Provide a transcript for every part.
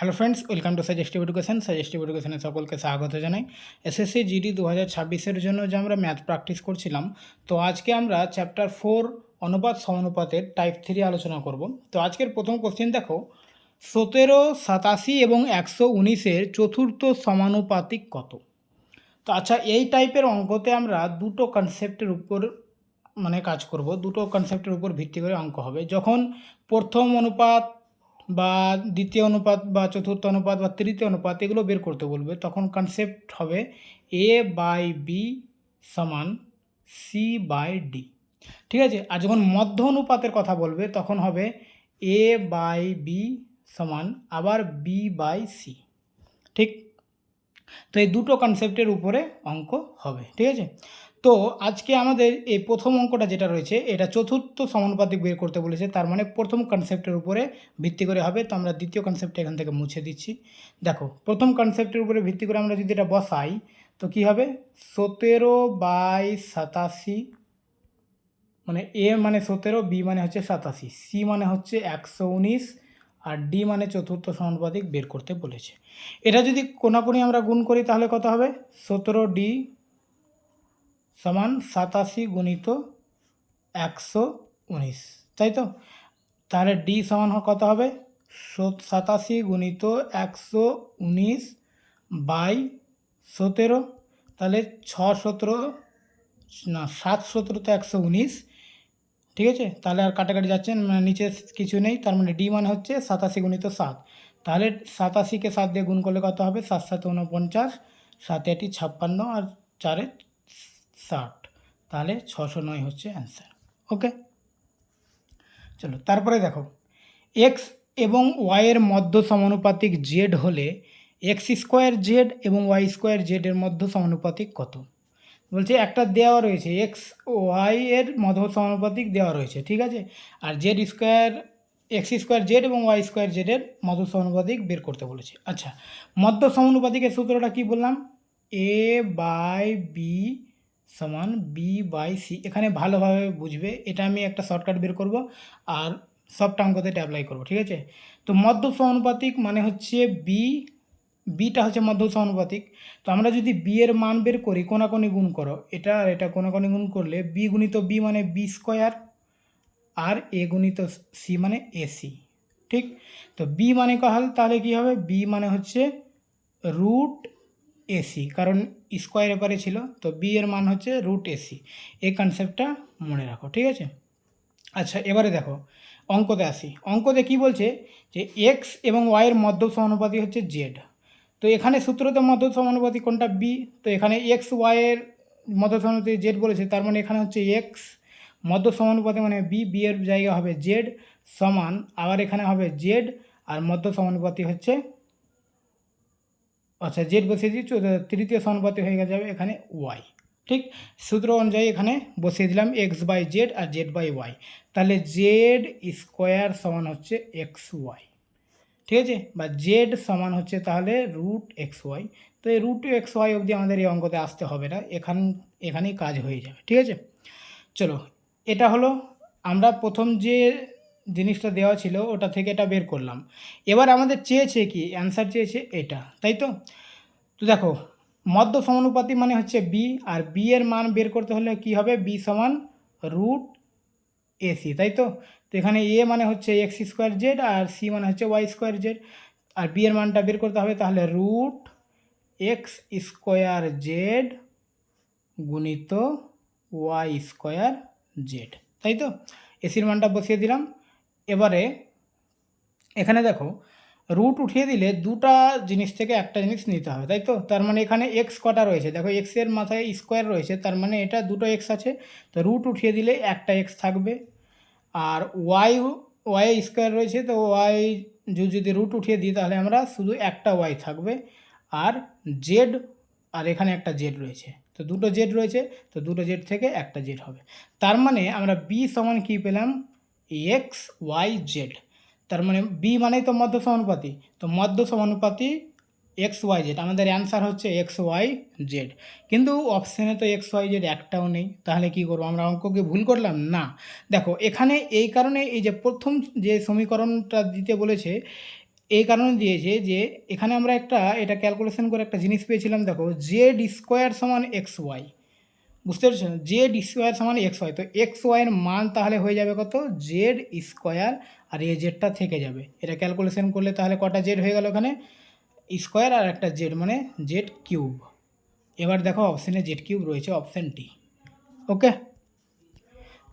Hello friends welcome to suggestive education suggestive এডুকেশনে সকলকে স্বাগত জানাই। এসএসসি জিডি দু হাজার ছাব্বিশের জন্য যে আমরা ম্যাথ প্র্যাকটিস করছিলাম, তো আজকে আমরা চ্যাপ্টার ফোর অনুপাত সমানুপাতের টাইপ থ্রি আলোচনা করব। তো আজকের প্রথম কোশ্চেন দেখো, সতেরো, সাতাশি এবং একশো উনিশের চতুর্থ সমানুপাতিক কত? তো আচ্ছা এই টাইপের অঙ্কতে আমরা দুটো কনসেপ্টের উপর মানে কাজ করব। দুটো কনসেপ্টের উপর ভিত্তি করে অঙ্ক হবে। যখন প্রথম অনুপাত বা দ্বিতীয় অনুপাত বা চতুর্থ অনুপাত বা তৃতীয় অনুপাত এগুলো বের করতে বলবে, তখন কনসেপ্ট হবে এ বাই বি সমান সি বাই ডি ঠিক আছে? আর যখন মধ্য অনুপাতের কথা বলবে, তখন হবে এ বাই বি সমান আবার বি বাই সি ঠিক? তো এই দুটো কনসেপ্টের উপরে অঙ্ক হবে। ঠিক আছে? তো আজকে আমাদের এই প্রথম অঙ্কটা যেটা রয়েছে, এটা চতুর্থ সমানুপাতিক বের করতে বলেছে, তার মানে প্রথম কনসেপ্টের উপরে ভিত্তি করে হবে, তো আমরা দ্বিতীয় কনসেপ্টটা এখান থেকে মুছে দিচ্ছি। দেখো, প্রথম কনসেপ্টের উপরে ভিত্তি করে আমরা যদি এটা বসাই, তো কি হবে? সতেরো বাই সাতাশি মানে এ মানে সতেরো, বি মানে হচ্ছে সাতাশি, সি মানে হচ্ছে একশো উনিশ, আর ডি মানে চতুর্থ সমানুপাতিক বের করতে বলেছে। এটা যদি কোনাকুনি আমরা গুণ করি তাহলে কত হবে? সতেরো ডি সমান সাতাশি গুণিত একশো উনিশ। তাই তো? তাহলে ডি সমান কত হবে? সত- সাতাশি গুণিত একশো উনিশ বাই সতেরো। তাহলে ছ সতেরো, না, সাত সতেরো তো একশো উনিশ। ঠিক আছে? তাহলে আর কাটাকাটি যাচ্ছে মানে নিচে কিছু নেই, তার মানে ডি মানে হচ্ছে সাতাশি গুণিত সাত। তাহলে সাতাশিকে সাত দিয়ে গুণ করলে কত হবে? সাত সাত উনপঞ্চাশ সাত আটি ছাপ্পান্ন, আর চারে ষাট। তাহলে ছশো নয় হচ্ছে অ্যান্সার ওকে চলো, তারপরে দেখো এক্স এবং ওয়াইয়ের মধ্য সমানুপাতিক জেড হলে এক্স স্কোয়ার জেড এবং ওয়াই স্কোয়ার জেডের মধ্য সমানুপাতিক কত? বলছে একটা দেওয়া রয়েছে এক্স ওয়াই এর মধ্য সমানুপাতিক দেওয়া রয়েছে, ঠিক আছে? আর Z square X square Z এবং ওয়াই স্কোয়ার জেডের মধ্য সমানুপাতিক বের করতে বলেছে। আচ্ছা মধ্য সমানুপাতিকের সূত্রটা কি বললাম? এ বাই বি সমান বি বাই সি এখানে ভালোভাবে বুঝবে, এটা আমি একটা শর্টকাট বের করব আর সবটা অঙ্কতে এটা অ্যাপ্লাই করব, ঠিক আছে? তো মধ্য সমানুপাতিক মানে হচ্ছে বি বিটা হচ্ছে মধ্য সমানুপাতিক তো আমরা যদি বি এর মান বের করি, কোনাকোনি গুণ করো, এটা আর এটা কোনাকোনি গুণ করলে বি গুণিত বি মানে বি স্কোয়ার আর এ গুণিত সি মানে এসি ঠিক? তো বি মানে কাহাল, তাহলে কি হবে? বি মানে হচ্ছে রুট এসি, কারণ স্কোয়ার এপারে ছিল, তো বি এর মান হচ্ছে রুট এসি এই কনসেপ্টটা মনে রাখো, ঠিক আছে? আচ্ছা এবারে দেখো, অঙ্কতে আসি। অঙ্কতে কি বলছে যে এক্স এবং ওয়াইয়ের মধ্য সমানুপাতি হচ্ছে জেড তো এখানে সূত্রতে মধ্য সমানুপাতি কোনটা বি তো এখানে এক্স ওয়াইয়ের মধ্য সমানুপাতি জেড বলেছে, তার মানে এখানে হচ্ছে এক্স মধ্য সমানুপাতি মানে বি বি এর জায়গা হবে জেড সমান, আবার এখানে হবে জেড আর মধ্য সমানুপাতি হচ্ছে আচ্ছা জেড বসিয়ে দিচ্ছি তৃতীয় সমানুপাতি হয়ে যাবে এখানে ওয়াই ঠিক? সূত্র অনুযায়ী এখানে বসিয়ে দিলাম এক্স বাই জেড আর জেড বাই ওয়াই তাহলে জেড স্কোয়ার সমান হচ্ছে এক্স ওয়াই ঠিক আছে? বা জেড সমান হচ্ছে তাহলে রুট এক্স ওয়াই তো এই রুট এক্স ওয়াই অবধি আমাদের এই অঙ্কতে আসতে হবে না, এখান, এখানেই কাজ হয়ে যাবে, ঠিক আছে? চলো, এটা হলো আমরা প্রথম যে জিনিসটা দেওয়া ছিল, ওটা থেকে এটা বের করলাম। এবার আমাদের চেয়েছে কি? অ্যান্সার চেয়েছে এটা, তাই তো? তো দেখো, মধ্য সমানুপাতি মানে হচ্ছে বি আর বি এর মান বের করতে হলে কি হবে? বি সমান রুট এসি তাই তো? তো এখানে এ মানে হচ্ছে এক্স স্কোয়ার জেড আর সি মানে হচ্ছে ওয়াই স্কোয়ার জেড আর বি এর মানটা বের করতে হবে তাহলে রুট এক্স স্কোয়ার জেড গুণিত ওয়াই স্কোয়ার জেড তাই তো? এসির মানটা বসিয়ে দিলাম। এবারে এখানে দেখো রুট উঠিয়ে দিলে দুটা জিনিস থেকে একটা জিনিস নিতে হবে, তাই তো? তার মানে এখানে এক্স কটা রয়েছে? দেখো এক্সের মাথায় স্কোয়ার রয়েছে, তার মানে এটা দুটো এক্স আছে, তো রুট উঠিয়ে দিলে একটা এক্স থাকবে। আর ওয়াই ওয়াই স্কোয়ার রয়েছে, তো ওয়াই যদি রুট উঠিয়ে দিই, তাহলে আমরা শুধু একটা ওয়াই থাকবে। আর জেড আর এখানে একটা জেড রয়েছে, তো দুটো জেড রয়েছে, তো দুটো জেড থেকে একটা জেড হবে। তার মানে আমরা বি সমান কী পেলাম? এক্স ওয়াই জেড তার মানে বি মানেই তো মধ্য সমানুপাতি। তো মধ্য সমানুপাতি এক্স ওয়াই জেড আমাদের অ্যান্সার হচ্ছে এক্স ওয়াই জেড কিন্তু অপশানে তো এক্স ওয়াই জেড একটাও নেই। তাহলে কি করব? আমরা অঙ্ককে ভুল করলাম? না। দেখো, এখানে এই কারণে এই যে প্রথম যে সমীকরণটা দিতে বলেছে, এই কারণে দিয়েছে যে এখানে আমরা একটা, এটা ক্যালকুলেশন করে একটা জিনিস পেয়েছিলাম। দেখো জেড স্কোয়ার সমান এক্স ওয়াই বুঝতে পারছেন? জেড স্কোয়ার সমান এক্স ওয়াই তো এক্স ওয়াইয়ের মান তাহলে হয়ে যাবে কত? জেড স্কোয়ার আর এ জেডটা থেকে যাবে। এটা ক্যালকুলেশন করলে তাহলে কটা জেড হয়ে গেল এখানে স্কোয়ার আর একটা জেড মানে জেড কিউব এবার দেখো অপশানে জেড কিউব রয়েছে অপশান ডি ওকে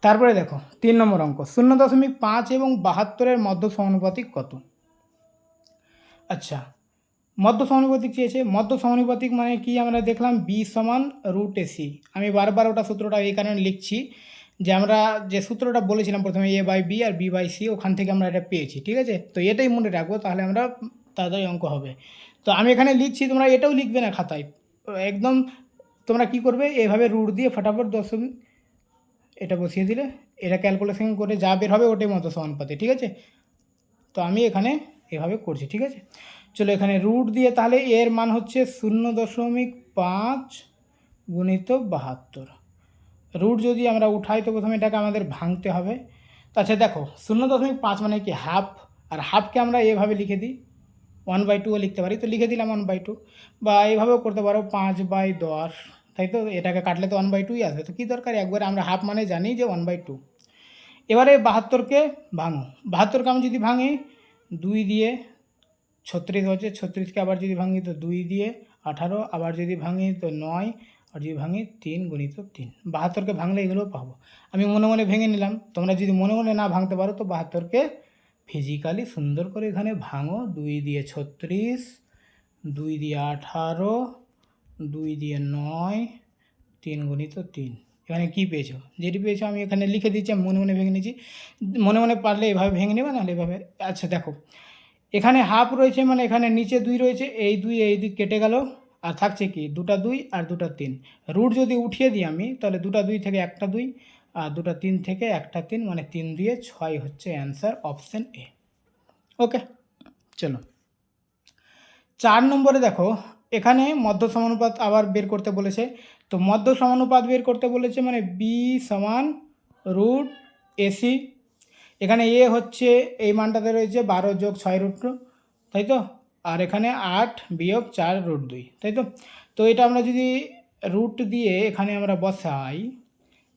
তারপরে দেখো, তিন নম্বর অঙ্ক। শূন্য দশমিক পাঁচ এবং বাহাত্তরের মধ্য সমানুপাতিক কত? আচ্ছা মধ্য সমানুপাতিক চেয়েছে। মধ্য সমানুপাতিক মানে কি? আমরা দেখলাম বি সমান রুট এসি আমি বারবার ওটা সূত্রটা এই কারণে লিখছি যে আমরা যে সূত্রটা বলেছিলাম প্রথমে এ বাই বি আর বি বাই সি ওখান থেকে আমরা এটা পেয়েছি, ঠিক আছে? তো এটাই মনে রাখব, তাহলে আমরা তাড়াতাড়ি অঙ্ক হবে। তো আমি এখানে লিখছি, তোমরা এটাও লিখবে না খাতায়। একদম তোমরা কি করবে? এভাবে রুট দিয়ে ফটাফট দশমিক এটা বসিয়ে দিলে, এটা ক্যালকুলেশন করে যা বের হবে ওটাই মতো সমানুপাতে ঠিক আছে? তো আমি এখানে এভাবে করছি, ঠিক আছে? চলো এখানে রুট দিয়ে তাহলে এর মান হচ্ছে শূন্য দশমিক পাঁচ গুণিত বাহাত্তর। রুট যদি আমরা উঠাই তো প্রথমে এটাকে আমাদের ভাঙতে হবে। তাছাড়া দেখো, শূন্য দশমিক পাঁচ মানে কি হাফ আর হাফকে আমরা এভাবে লিখে দিই। ওয়ান বাই টুও লিখতে পারি। তো লিখে দিলাম ওয়ান বাই টু বা এইভাবেও করতে পারো পাঁচ বাই দশ। তাই তো? এটাকে কাটলে তো ওয়ান বাই টুই আসবে। তো কী দরকার? একবারে আমরা হাফ মানে জানি যে ওয়ান বাই টু এবারে বাহাত্তরকে ভাঙো। বাহাত্তরকে আমি যদি ভাঙি, দুই দিয়ে ছত্রিশ হচ্ছে, ছত্রিশকে আবার যদি ভাঙি তো দুই দিয়ে আঠারো, আবার যদি ভাঙি তো নয়, আর যদি ভাঙি তিন গুণিত তিন। বাহাত্তরকে ভাঙলে এগুলো পাবো। আমি মনে মনে ভেঙে নিলাম। তোমরা যদি মনে মনে না ভাঙতে পারো তো বাহাত্তরকে ফিজিক্যালি সুন্দর করে এখানে ভাঙো। দুই দিয়ে ছত্রিশ, দুই দিয়ে আঠারো, দুই দিয়ে নয়, তিন গুণিত তিন। এখানে কী পেয়েছ? যেটি পেয়েছ আমি এখানে লিখে দিচ্ছি, আমি মনে মনে ভেঙে নিয়েছি। মনে মনে পারলে এভাবে ভেঙে নেবে, নাহলে এভাবে আচ্ছা দেখো এখানে হাফ রয়েছে মানে এখানে নিচে দুই রয়েছে, এই দুই এই দিক কেটে গেল, আর থাকছে কি? দুটা দুই আর দুটা তিন। রুট যদি উঠিয়ে দিই আমি, তাহলে দুটা দুই থেকে একটা দুই, আর দুটা তিন থেকে একটা তিন মানে তিন দিয়ে ছয় হচ্ছে অ্যান্সার অপশান এ ওকে চলো। চার নম্বরে দেখো, এখানে মধ্য সমানুপাত আবার বের করতে বলেছে। তো মধ্য সমানুপাত বের করতে বলেছে মানে বি সমান রুট এসি এখানে এ হচ্ছে, এই মানটাতে রয়েছে বারো যোগ ছয় রুট তাই তো? আর এখানে আট বিয়োগ চার রুট দুই, তাই তো? তো এটা আমরা যদি রুট দিয়ে এখানে আমরা বসাই,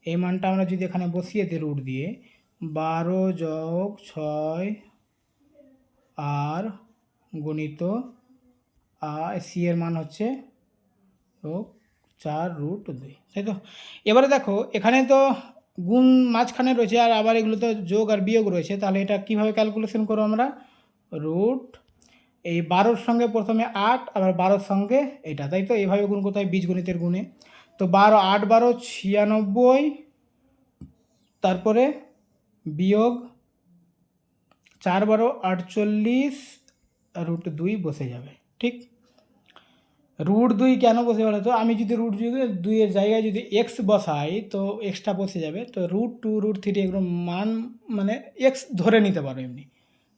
এই মানটা আমরা যদি এখানে বসিয়ে দিই রুট দিয়ে, বারো যোগ ছয় আর গণিত সি এর মান হচ্ছে চার রুট দুই, তাই তো? এবারে দেখো, এখানে তো গুণ মাঝখানে রয়েছে আর আবার এগুলো তো যোগ আর বিয়োগ রয়েছে, তাহলে এটা কীভাবে ক্যালকুলেশন করব আমরা? রুট এই বারোর সঙ্গে প্রথমে আট, আবার বারোর সঙ্গে এটা, তাই তো? এইভাবে গুণ করতে হয় বীজগণিতের গুণে। তো বারো, আট, বারো, ছিয়ানব্বই, তারপরে বিয়োগ চার বারো, আটচল্লিশ রুট দুই বসে যাবে, ঠিক? রুট দুই কেন বসে বলো তো? আমি যদি রুট দুইয়ের জায়গায় যদি এক্স বসাই, তো এক্সটা বসে যাবে। তো রুট টু রুট থ্রি এগুলো মান মানে এক্স ধরে নিতে পারো এমনি।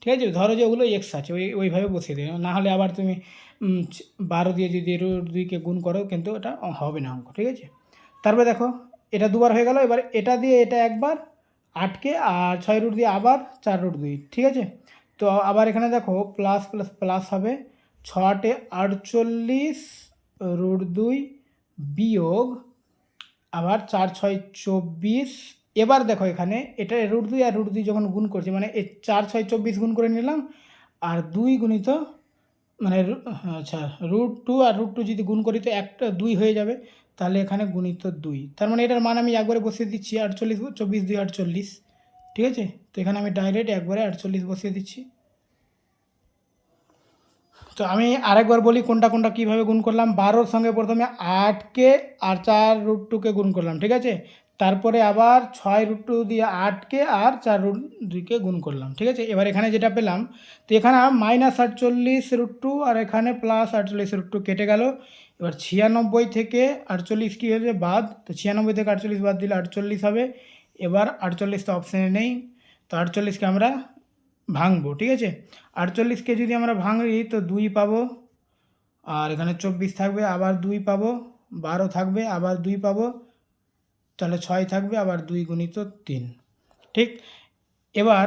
ঠিক আছে? ধরো যে ওগুলো এক্স আছে, ওই, ওইভাবে বসিয়ে দেবে না হলে আবার তুমি বারো দিয়ে যদি রুট দুইকে গুণ করো, কিন্তু এটা হবে না অঙ্ক। ঠিক আছে? তারপরে দেখো, এটা দুবার হয়ে গেল। এবার এটা দিয়ে এটা একবার আটকে আর ছয় রুট দিয়ে আবার চার রুট দুই। ঠিক আছে? তো আবার এখানে দেখো প্লাস প্লাস প্লাস হবে। ছ আটে আটচল্লিশ, রুট দুই বিয়োগ আবার চার ছয় চব্বিশ। এবার দেখো এখানে এটা রুট দুই আর রুট দুই যখন গুণ করছি মানে এই চার ছয় চব্বিশ গুণ করে নিলাম, আর দুই গুণিত মানে আচ্ছা রুট টু আর রুট টু যদি গুণ করি তো একটা দুই হয়ে যাবে, তাহলে এখানে গুণিত দুই। তার মানে এটার মান আমি একবারে বসিয়ে দিচ্ছি, আটচল্লিশ, চব্বিশ দুই আটচল্লিশ, ঠিক আছে? তো এখানে আমি ডাইরেক্ট একবারে আটচল্লিশ বসিয়ে দিচ্ছি। তো আমি আরেকবার বলি কোনটা কোনটা কীভাবে গুণ করলাম? বারোর সঙ্গে প্রথমে আটকে আর চার রুট টুকে গুণ করলাম, ঠিক আছে? তারপরে আবার ছয় রুট টু দিয়ে আটকে আর চার রুট দুইকে গুণ করলাম, ঠিক আছে? এবার এখানে যেটা পেলাম, তো এখানে মাইনাস আটচল্লিশ রুট টু আর এখানে প্লাস আটচল্লিশ রুট টু কেটে গেল। এবার ছিয়ানব্বই থেকে আটচল্লিশ কী হয়েছে? বাদ। তো ছিয়ানব্বই থেকে আটচল্লিশ বাদ দিলে আটচল্লিশ হবে। এবার আটচল্লিশ তো অপশানে নেই। তো আটচল্লিশকে আমরা ভাঙবো, ঠিক আছে? আটচল্লিশকে যদি আমরা ভাঙি, তো দুই পাবো। আর এখানে চব্বিশ থাকবে, আবার দুই পাবো। বারো থাকবে, আবার দুই পাবো। তাহলে ছয় থাকবে, আবার দুই গুণিত তিন, ঠিক? এবার,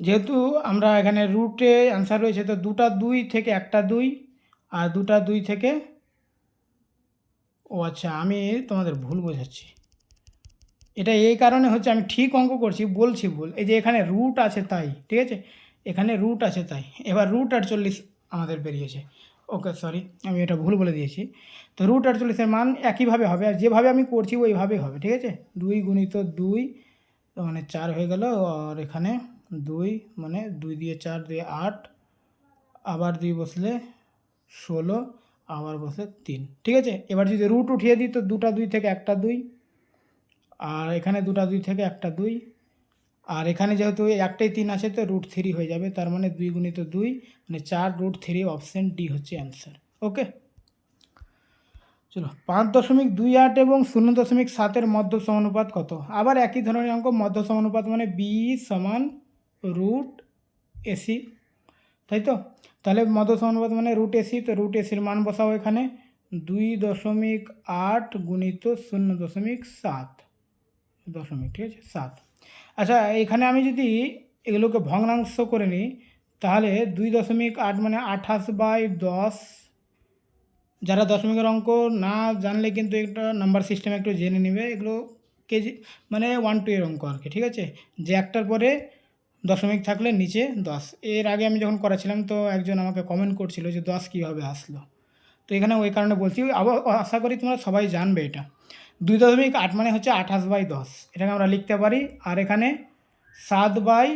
যেহেতু আমরা এখানে রুটে অ্যান্সার রয়েছে, তো দুটা দুই থেকে একটা দুই, আর দুটা দুই থেকে ও আচ্ছা আমি তোমাদের ভুল বোঝাচ্ছি। এটা এই কারণে হচ্ছে আমি ঠিক অঙ্ক করছি, বলছি ভুল। এই যে এখানে রুট আছে তাই, ঠিক আছে? এখানে রুট আছে তাই। এবার রুট আটচল্লিশ আমাদের বেরিয়েছে। ওকে সরি আমি এটা ভুল বলে দিয়েছি। তো রুট আটচল্লিশের মান একইভাবে হবে, আর যেভাবে আমি করছি ওইভাবেই হবে, ঠিক আছে? দুই গুণিত দুই মানে চার হয়ে গেল, আর এখানে দুই মানে দুই দিয়ে চার দিয়ে আট, আবার দুই বসলে ষোলো, আবার বসলে তিন, ঠিক আছে? এবার যদি রুট উঠিয়ে দিই, তো দুটা দুই থেকে একটা দুই আর এখানে দুটা দুই থেকে একটা দুই। আর এখানে যেহেতু একটাই তিন আছে, তো রুট থ্রি হয়ে যাবে। তার মানে দুই গুণিত দুই মানে চার রুট থ্রি অপশান ডি হচ্ছে অ্যান্সার ওকে চলো, পাঁচ দশমিক দুই আট এবং শূন্য দশমিক সাতের মধ্য সমানুপাত কত? আবার একই ধরনের অঙ্ক, মধ্য সমানুপাত মানে বি সমান রুট এসি তাই তো? তাহলে মধ্য সমানুপাত মানে রুট এসি তো রুট এসির মান বসাও এখানে। দুই দশমিক আট গুণিত শূন্য দশমিক সাত। দশমিক, ঠিক আছে? সাত। আচ্ছা এখানে আমি যদি এগুলোকে ভগ্নাংশ করে নিই, তাহলে দুই দশমিক আট মানে আঠাশ বাই দশ। যারা দশমিকের অঙ্ক না জানলে কিন্তু একটা নাম্বার সিস্টেম একটু জেনে নেবে। এগুলো কেজি মানে ওয়ান টু এর অঙ্ক আর কি, ঠিক আছে? যে একটার পরে দশমিক থাকলে নিচে দশ। এর আগে আমি যখন করাছিলাম, তো একজন আমাকে কমেন্ট করছিল যে দশ কীভাবে আসলো? তো এখানে ওই কারণে বলছি, আবার আশা করি তোমরা সবাই জানবে এটা। দুই দশমিক আট মানে হচ্ছে আঠাশ বাই দশ। এটাকে আমরা লিখতে পারি, আর এখানে সাত বাই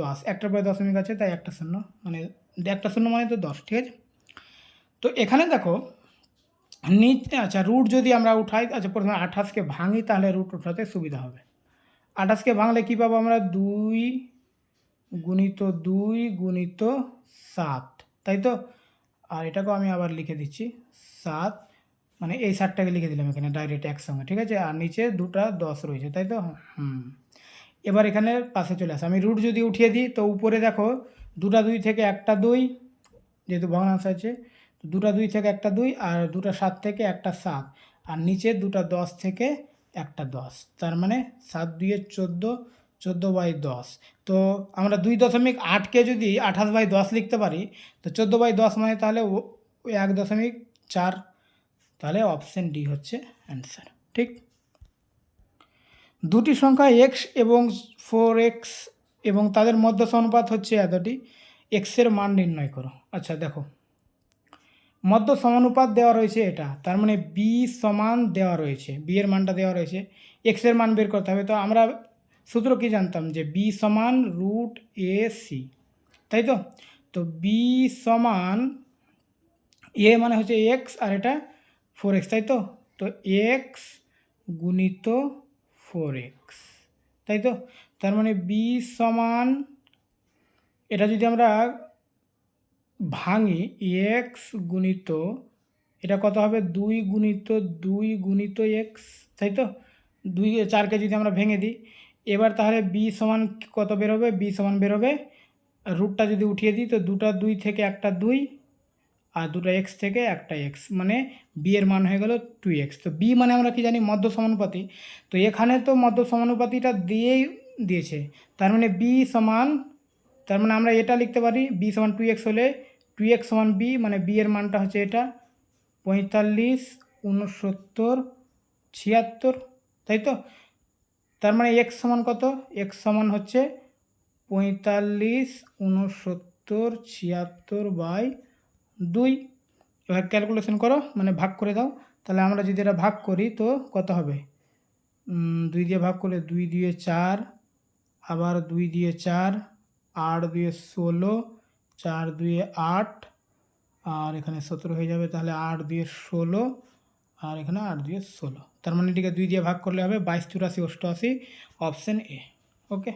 দশ। একটার পরে দশমিক আছে, তাই একটা শূন্য। মানে একটা শূন্য মানে তো দশ, ঠিক আছে? তো এখানে দেখো, নিচে আচ্ছা রুট যদি আমরা উঠাই আচ্ছা প্রথমে আঠাশকে ভাঙি, তাহলে রুট উঠাতে সুবিধা হবে। আঠাশকে ভাঙলে কী পাবো আমরা? দুই গুণিত দুই গুণিত সাত, তাই তো? আর এটাকেও আমি আবার লিখে দিচ্ছি, সাত মানে এই সাতটাকে লিখে দিলাম এখানে ডাইরেক্ট একসঙ্গে ঠিক আছে? আর নিচে দুটা দশ রয়েছে, তাই তো? হুম। এবার এখানে পাশে চলে আসে। আমি রুট যদি উঠিয়ে দিই, তো উপরে দেখো, দুটা দুই থেকে একটা দুই, যেহেতু ভগ্নাংশ আছে দুটা দুই থেকে একটা দুই আর দুটা সাত থেকে একটা সাত, আর নিচে দুটা দশ থেকে একটা দশ, তার মানে সাত দুইয়ে চোদ্দ চোদ্দ বাই দশ। তো আমরা দুই দশমিক আটকে যদি আঠাশ বাই দশ লিখতে পারি, তো চোদ্দ বাই দশ মানে তাহলে ও- এক দশমিক চার তাহলে অপশান ডি হচ্ছে অ্যান্সার ঠিক? দুটি সংখ্যা এক্স এবং ফোর এক্স এবং তাদের মধ্য অনুপাত হচ্ছে এতটি এক্সের মান নির্ণয় করো। আচ্ছা দেখো। মধ্য সমানুপাত দেওয়া রয়েছে এটা, তার মানে বি সমান দেওয়া রয়েছে বি এর মানটা দেওয়া রয়েছে এক্সের মান বের করতে হবে। তো আমরা সূত্র কি জানতাম যে বি সমান রুট এ সি তাই তো? তো বি সমান এ মানে হচ্ছে এক্স আর এটা ফোর এক্স, তাই তো? তো এক্স গুণিত ফোর এক্স, তাই তো? তার মানে বি সমান, এটা যদি আমরা ভাঙি, এক্স গুণিত, এটা কত হবে? দুই গুণিত দুই গুণিত এক্স, তাই তো? দুই, চারকে যদি আমরা ভেঙে দিই, এবার তাহলে বি সমান কত বেরোবে বি সমান বেরোবে রুটটা যদি উঠিয়ে দিই, তো দুটা দুই থেকে একটা দুই আর দুটো এক্স থেকে একটা এক্স মানে বি এর মান হয়ে গেল টু এক্স তো বি মানে আমরা কি জানি? মধ্য সমানুপাতি। তো এখানে তো মধ্য সমানুপাতিটা দিয়েই দিয়েছে। তার মানে বি সমান, তার মানে আমরা এটা লিখতে পারি বি সমান টু এক্স হলে টু এক্স সমান বি মানে বি এর মানটা হচ্ছে এটা, পঁয়তাল্লিশ, উনসত্তর, ছিয়াত্তর, তাই তো? তার মানে এক্স সমান কত? এক্স সমান হচ্ছে পঁয়তাল্লিশ, উনসত্তর, ছিয়াত্তর বাই দুই, এবার ক্যালকুলেশন করো মানে ভাগ করে দাও। তাহলে আমরা যদি এটা ভাগ করি তো কত হবে? দুই দিয়ে ভাগ করলে দুই দিয়ে চার, আবার দুই দিয়ে চার, আট দুয়ে ষোলো, চার দুয়ে আট, আর এখানে সতেরো হয়ে যাবে, তাহলে আট দুয়ে ষোলো, আর এখানে আট দুয়ে ষোলো। তার মানে এটিকে দুই দিয়ে ভাগ করলে হবে বাইশ, চুরাশি, অষ্টআশি অপশান এ ওকে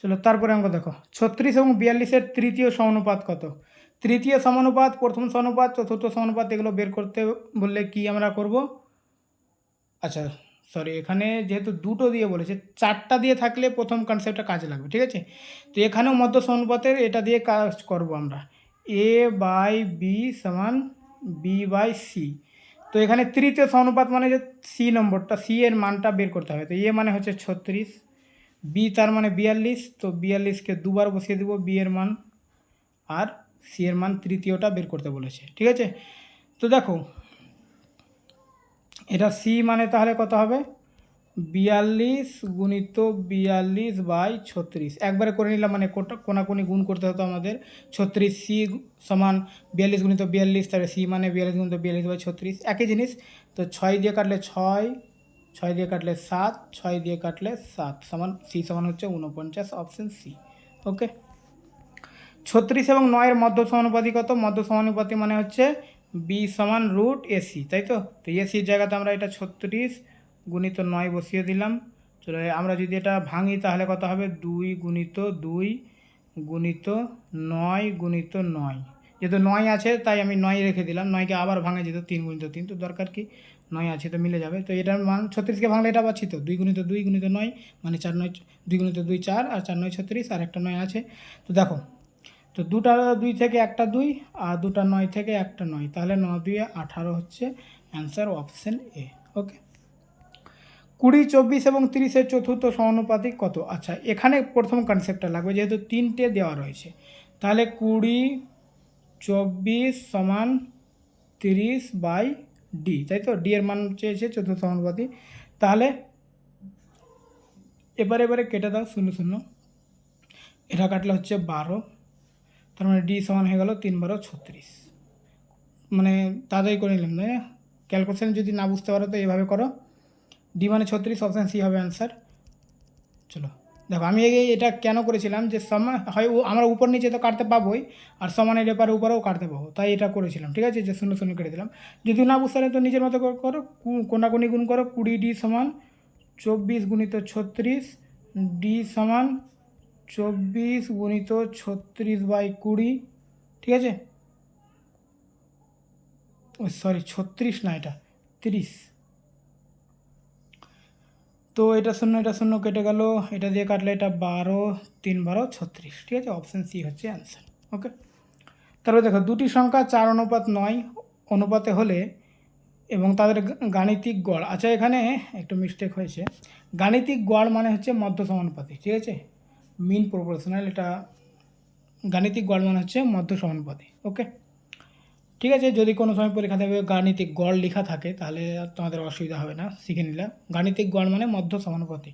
চলো, তারপরে অঙ্ক দেখো, ছত্রিশ এবং বিয়াল্লিশের তৃতীয় সমানুপাত কত? তৃতীয় সমানুপাত, প্রথম সমানুপাত, চতুর্থ সমানুপাত এগুলো বের করতে বললে কি আমরা করব? আচ্ছা সরি এখানে যেহেতু দুটো দিয়ে বলেছে, চারটা দিয়ে থাকলে প্রথম কনসেপ্টটা কাজে লাগবে, ঠিক আছে? তো এখানেও মধ্য সমানুপাতের এটা দিয়ে কাজ করব আমরা। এ বাই বি সমান বি বাই সি তো এখানে তৃতীয় সমানুপাত মানে যে সি নম্বরটা সি এর মানটা বের করতে হবে। তো এ মানে হচ্ছে ছত্রিশ বি তার মানে বিয়াল্লিশ, তো বিয়াল্লিশকে দুবার বসিয়ে দেবো বি এর মান। আর সি এর মান তৃতীয়টা বের করতে বলেছে, ঠিক আছে? তো দেখো, এটা সি মানে তাহলে কত হবে? বিয়াল্লিশ গুণিত বিয়াল্লিশ বাই ছত্রিশ। একবারে করে নিলাম মানে কোটা, কোনাকুনি গুণ করতে হতো আমাদের। ছত্রিশ সি সমান বিয়াল্লিশ গুণিত বিয়াল্লিশ, তাহলে সি মানে বিয়াল্লিশ গুণিত বিয়াল্লিশ বাই ছত্রিশ। একই জিনিস, তো ছয় দিয়ে কাটলে ছয় ছয় দিয়ে কাটলে সাত, ছয় দিয়ে কাটলে সাত, সমান সি সমান হচ্ছে উনপঞ্চাশ অপশন সি ওকে ছত্রিশ এবং নয়ের মধ্য সমানুপাতি কত? মধ্য সমানুপাতি মানে হচ্ছে বি সমান রুট এসি তাই তো? তো এসির জায়গাতে আমরা এটা ছত্রিশ গুণিত নয় বসিয়ে দিলাম। চলো আমরা যদি এটা ভাঙি তাহলে কত হবে? দুই গুণিত দুই গুণিত নয় গুণিত নয়। যেহেতু নয় আছে, তাই আমি নয় রেখে দিলাম। নয়কে আবার ভাঙে যেত তিন গুণিত তিন, তো দরকার কি? নয় আছে, তো মিলে যাবে। তো এটার মান ছত্রিশকে ভাঙলে এটা পাচ্ছি তো? দুই গুণিত দুই গুণিত নয় মানে চার নয়, দুই গুণিত দুই চার আর চার নয় ছত্রিশ, আর একটা নয় আছে। তো দেখো তো দুটা দুই থেকে একটা দুই আর দুটা নয় থেকে একটা নয়। তাহলে ন দুই আঠারো হচ্ছে অ্যান্সার অপশন এ, ওকে? কুড়ি, চব্বিশ এবং তিরিশের চতুর্থ সমানুপাতিক কত? আচ্ছা এখানে প্রথম কনসেপ্টটা লাগবে যেহেতু তিনটে দেওয়া রয়েছে। তাহলে কুড়ি, চব্বিশ সমান তিরিশ বাই ডি তাই তো? ডি এর মান চেয়েছে চতুর্থ সমানুপাতি তাহলে এবারে এবারে কেটে দাও, শূন্য শূন্য। এটা কাটলে হচ্ছে বারো। তার মানে ডি সমান হয়ে গেল তিন বারো ছত্রিশ। মানে তাড়াতাড়ি করে নিলাম, তাই না? ক্যালকুলেশন যদি না বুঝতে পারো তো এভাবে করো। ডি মানে ছত্রিশ অপশান সি হবে অ্যান্সার চলো, দেখো, আমি এই এটা কেন করেছিলাম যে সমান হয় ও- আমরা উপর নিচে তো কাটতে পাবোই, আর সমানের এপারে উপরেও কাটতে পাবো, তাই এটা করেছিলাম, ঠিক আছে? যে শূন্য শূন্য কেটে দিলাম। যদি না বুঝতে পারে তো নিজের মতো করে কোনাকুনি গুণ করো, কুড়ি ডি সমান চব্বিশ গুণিত ছত্রিশ ডি সমান চব্বিশ গুণিত ছত্রিশ বাই কুড়ি, ঠিক আছে? ও সরি ছত্রিশ না এটা, তিরিশ। তো এটা শূন্য এটা শূন্য কেটে গেল, এটা দিয়ে কাটলে এটা বারো, তিন বারো, ছত্রিশ, ঠিক আছে? অপশান সি হচ্ছে অ্যান্সার ওকে তারপর দেখো, দুটি সংখ্যা চার অনুপাত নয়, অনুপাতে হলে এবং তাদের গাণিতিক গড়। আচ্ছা এখানে একটু মিস্টেক হয়েছে। গাণিতিক গড় মানে হচ্ছে মধ্য সমানুপাতি ঠিক আছে? মিন প্রপোর্শনাল এটা গাণিতিক গড় মানে হচ্ছে মধ্য সমানুপাতি ওকে ঠিক আছে, যদি কোনো সময় পরীক্ষাতে গাণিতিক গড় লেখা থাকে, তাহলে তোমাদের অসুবিধা হবে না, শিখে নিলাম। গাণিতিক গড় মানে মধ্য সমানুপাতি।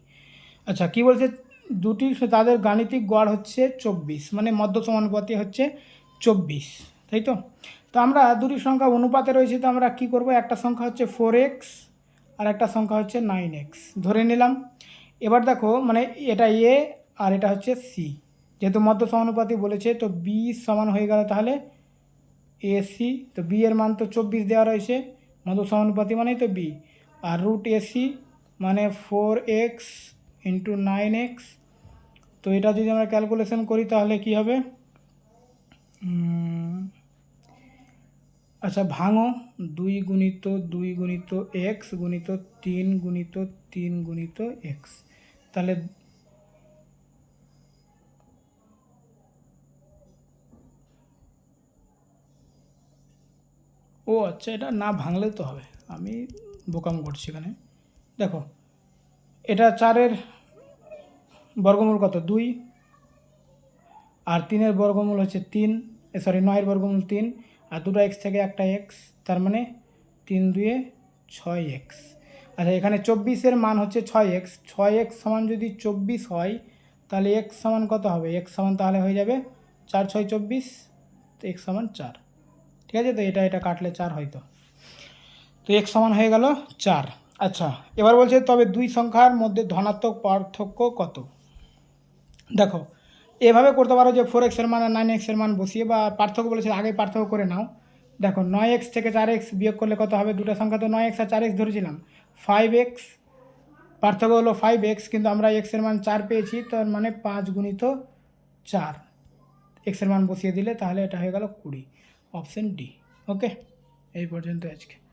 আচ্ছা কি বলছে? দুটি তাদের গাণিতিক গড় হচ্ছে চব্বিশ মানে মধ্য সমানুপাতি হচ্ছে চব্বিশ, তাই তো? তো আমরা দুটি সংখ্যা অনুপাতে রয়েছে, তো আমরা কি করব? একটা সংখ্যা হচ্ছে ফোর এক্স আর একটা সংখ্যা হচ্ছে নাইন এক্স ধরে নিলাম। এবার দেখো মানে এটা এ আর এটা হচ্ছে সি যেহেতু মধ্য সমানুপাতি বলেছে, তো বি সমান হয়ে গেল তাহলে এসি তো বি এর মান তো চব্বিশ দেওয়া রয়েছে, মধ্য সমানুপাতি মানেই তো বি আর রুট এসি মানে four X into nine X তো এটা যদি আমরা ক্যালকুলেশন করি তাহলে কি হবে? আচ্ছা ভাঙো, দুই গুণিত দুই গুণিত এক্স গুণিত তিন গুণিত তিন গুণিত এক্স তাহলে ও আচ্ছা এটা না ভাঙলে তো হবে। আমি বোকাম করছি এখানে। দেখো, এটা চারের বর্গমূল কত? দুই। আর তিনের বর্গমূল হচ্ছে তিন। সরি নয়ের বর্গমূল তিন। আর দুটো এক্স থেকে একটা এক্স, তার মানে তিন দুয়ে ছয় এক্স। আচ্ছা এখানে চব্বিশের মান হচ্ছে ছয় এক্স। ছয় এক্স সমান যদি চব্বিশ হয়, তাহলে এক্স সমান কত হবে? এক্স সমান তাহলে হয়ে যাবে চার, ছয়, চব্বিশ। তো এক্স সমান চার। ঠিক আছে? তো এটা এটা কাটলে চার হয়তো তো। এক সমান হয়ে গেল চার। আচ্ছা এবার বলছে, তবে দুই সংখ্যার মধ্যে ধনাত্মক পার্থক্য কত? দেখো, এভাবে করতে পারো যে ফোর এক্সের মান আর নাইন এক্সের মান বসিয়ে বা পার্থক্য বলেছে, আগে পার্থক্য করে নাও। দেখো নয় এক্স থেকে চার এক্স বিয়োগ করলে কত হবে? দুটো সংখ্যা তো নয় এক্স আর চার এক্স ধরেছিলাম। ফাইভ এক্স পার্থক্য হলো ফাইভ এক্স কিন্তু আমরা এক্সের মান চার পেয়েছি, তার মানে পাঁচ গুণিত চার। এক্সের মান বসিয়ে দিলে তাহলে এটা হয়ে গেল কুড়ি। Option D. ওকে? এই পর্যন্ত আজকে।